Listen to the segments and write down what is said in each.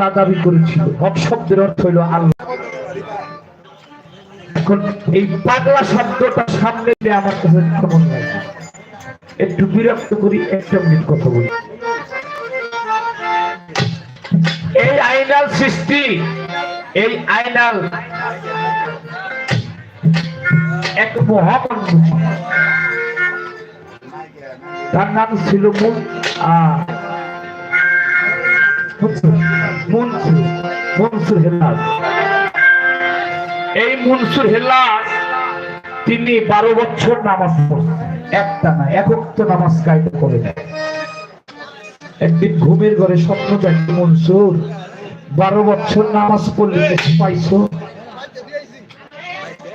আল্লাহ দাবি করেছিল। হক শব্দের অর্থ হইল আল্লাহ। এখন এই পাগলা শব্দটা সামনে দিয়ে আমার কাছে কেমন একটু বিরক্ত করি একটা মিনিট কথা বলি। এই আইনাল সৃষ্টি এই আইনাল এক মহামান্য তার নাম ছিল মুন আহ, এই মনসুর হেলাল, তিনি বারো বছর নামাজ একটা না একক তো নামাজ কায়দা করে নেয় একদিন ঘুমের ঘরে স্বপ্ন দেখে মনসুর, বারো বছর নামাজ পড়লে কিছু পাইছো?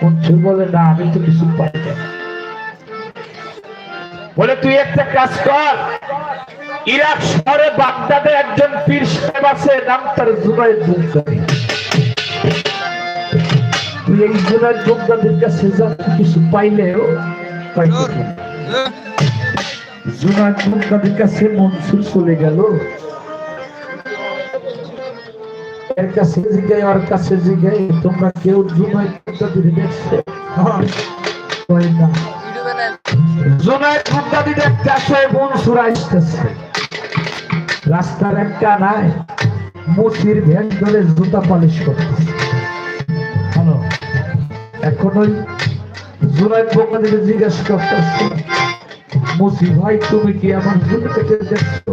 মনসুর বলে, না, আমি তো কিছু পাই না বলে, তুই একটা কাজ কর ইরাক শহরে বাগদাদে একজন পীর সাহেব আছে নাম তার জুবাইর তুই এই জুবাইর বুগদাদির কাছে যা কিছু পাইলেও পাইতে পারবি। না। কাছে মনসুর চলে গেল। এর কাছে জিগাই ওর কাছে জিগাই তোমরা কেউ জুনায়দ বুগদাদির দেখছে কয় না। জোনায় ফুটপাতি দেখতে আসে মনসুর আসতেছে। রাস্তার একটা নাই মুসির ভ্যান ধরে জুতা পালিশ করতেছে। এখন ওই জোনায় ফুটপাতিকে জিজ্ঞাসা করতেছে, মুসি ভাই, তুমি কি আমার জুতো কেটে দেখছ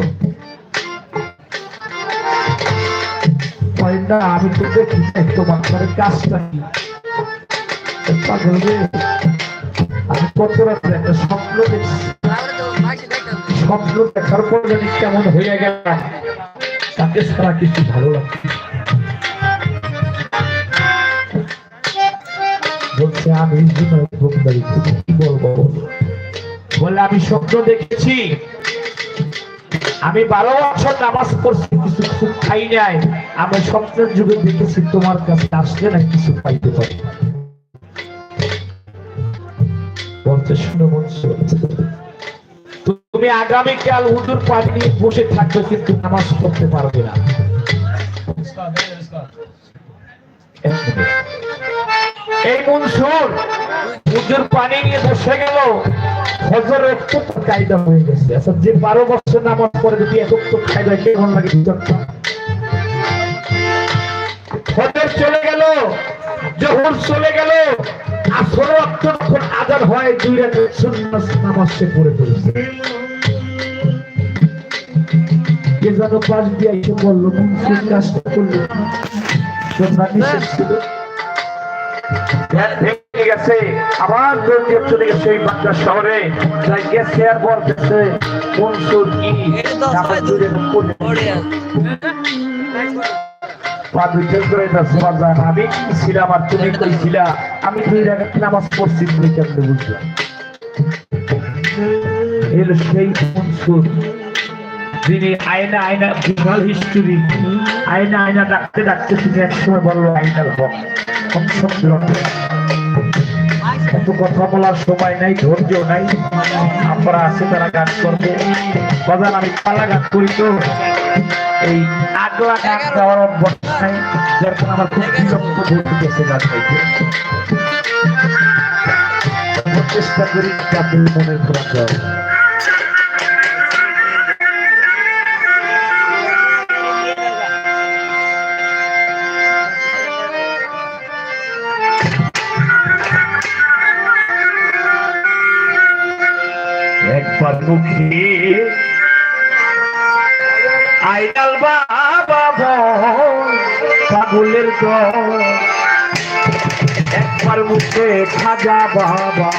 আমি তো দেখি তোমার কাজটা কি? পাগল আমি কত রাত্রে একটা স্বপ্ন দেখছি। স্বপ্ন দেখার পর জানি কেমন হয়ে গেল? তাকে কিছু ভালো লাগছে না। বলছে, আমি কি বলব বলে? আমি স্বপ্ন দেখেছি। আমি বারো বছর নামাজ পড়ছি, কিছু কিছু খাই নাই। আমি স্বপ্নের যুগে দেখেছি, তোমার কাছে আসলে না কিছু পাইতে পারি বলতে শুনে বলছো তুমি আগামীকাল হুজুর পানি নিয়ে বসে থাকবে, কিন্তু নামাজ পড়তে পারবে না। এই মনসুর, হুজুর পানি নিয়ে বসে গেল। হজর হয়ে গেছে। আচ্ছা যে বারো বছর নামাজ যদি একক তো কায়দা কেমন লাগে হজর চলে গেল। জোহর চলে গেল যখন আজান হয়, দুই সুন্নাত নামাজ সে পড়ে ফেলেছে। যেন পাশ দিয়ে এসে মুন্সির কাজটা করল? তোমরা আমি ছিলাম আর তুমি কই ছিলা? আমি দুই রাখাত নামাজ পড়ছি, তুমি কেমনে বুঝলাম সেই যিনি আয়না আয়না বিশাল হিস্ট্রি আয়না আয়না ডাকতে ডাকতে তিনি একসময় বলল আইনাল হক এত কথা বলার সময় নাই, ধৈর্য নাই। আমরা আছে তারা গান করব। বাজান আমি পালা গান করি তো। এই আগলা গান গাওয়ার নাই যার কারণে আমার খুব বিরক্ত ঘটে গেছে গান গাইতে। চেষ্টা করি যাতে মনের খোরাক একবার মুখে আইনাল বাবা পাগলের দল। একবার মুখে খাজা বাবা।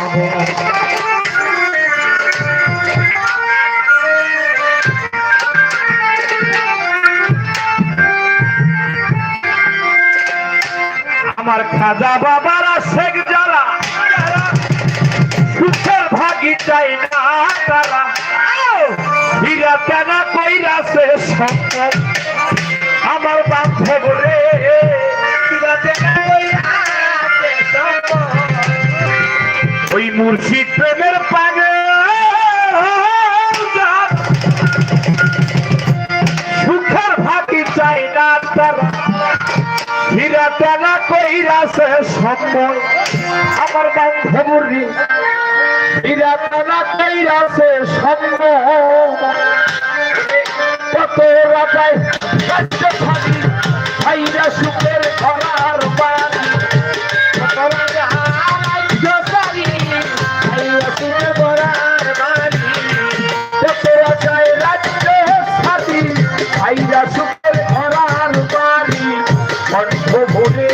আমার খাজা বাবারা শেখ যারা ভাগি চাই না তারা হীরা কেনা কইরাছে সম্পদ আমার বান্ধব রে হীরা কেনা কইরাছে সম্পদ। ওই মুর্শিদ প্রেমের পাগে সুখের ভাগি চাই না তারা হীরা টানা কইরাছে সময় আমার বান্ধবী হীরা কইরাছে সময় কত রাজায় রাজ্য খালি খাইরা সুখের ধরার বাড়ি কত রাজা রাজ্য খালি খাইরা সুখের ধরার বাড়ি কত রাজায় রাজ্য খালি খাইরা সুখের ধরার বাড়ি কণ্ঠ ভরে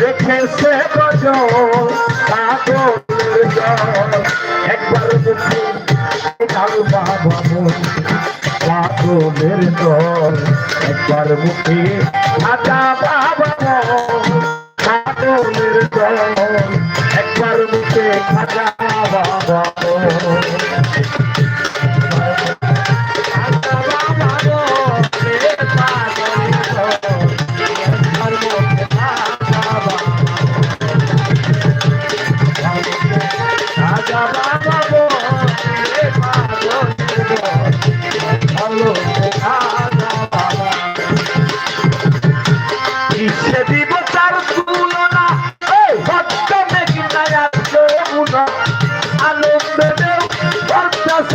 রেখেছে গজল কাগজের জল একবার দেখে কাল একবার মুখে একবার মুখে খাজা বাবা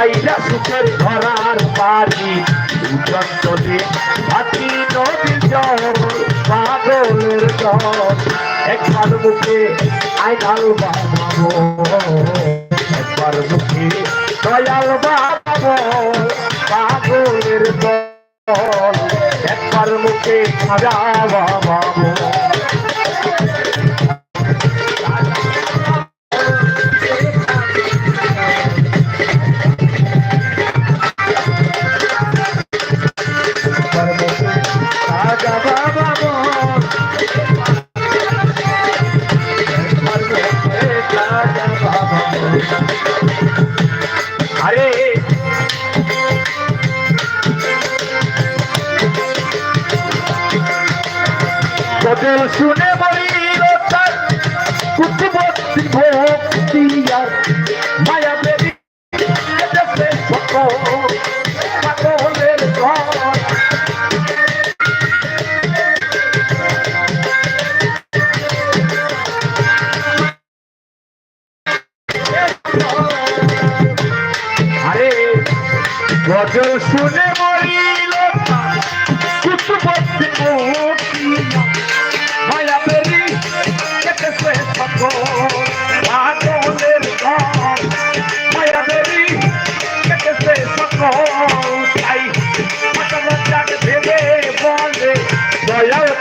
চড়ি সুখের ধরার বাড়ি। উজ্জ্বলে হাতি নদী জল পাগলের জল। একবার মুখে আইনাল বাবাবো একবার মুখে দয়াল বাবাবো পাগলের দল একবার মুখে খাজা শুনে তার কুতুবতী ভক্তি আর মায়া দেবী গজল শুনে মরিল কুতুবতী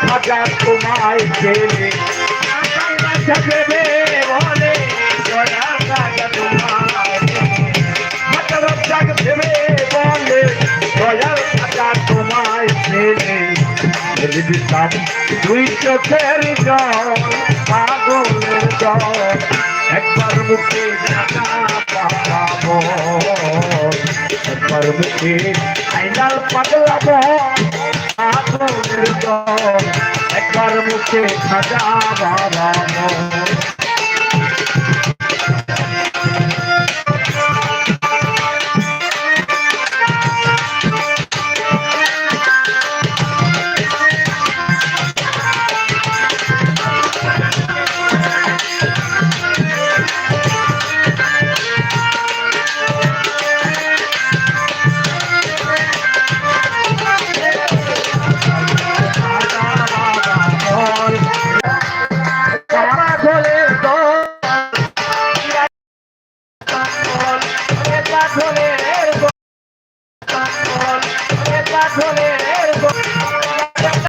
খাজা তোমায় পেলে। ভেবে বলে দয়াল খাজা তোমায় জাগ ভেবে বলে দয়াল খাজা তোমায় দুই চোখের জল একবার মুখে একবার মুখে আইনাল পাগলাবো একবার মুখে সাজা বাবাবো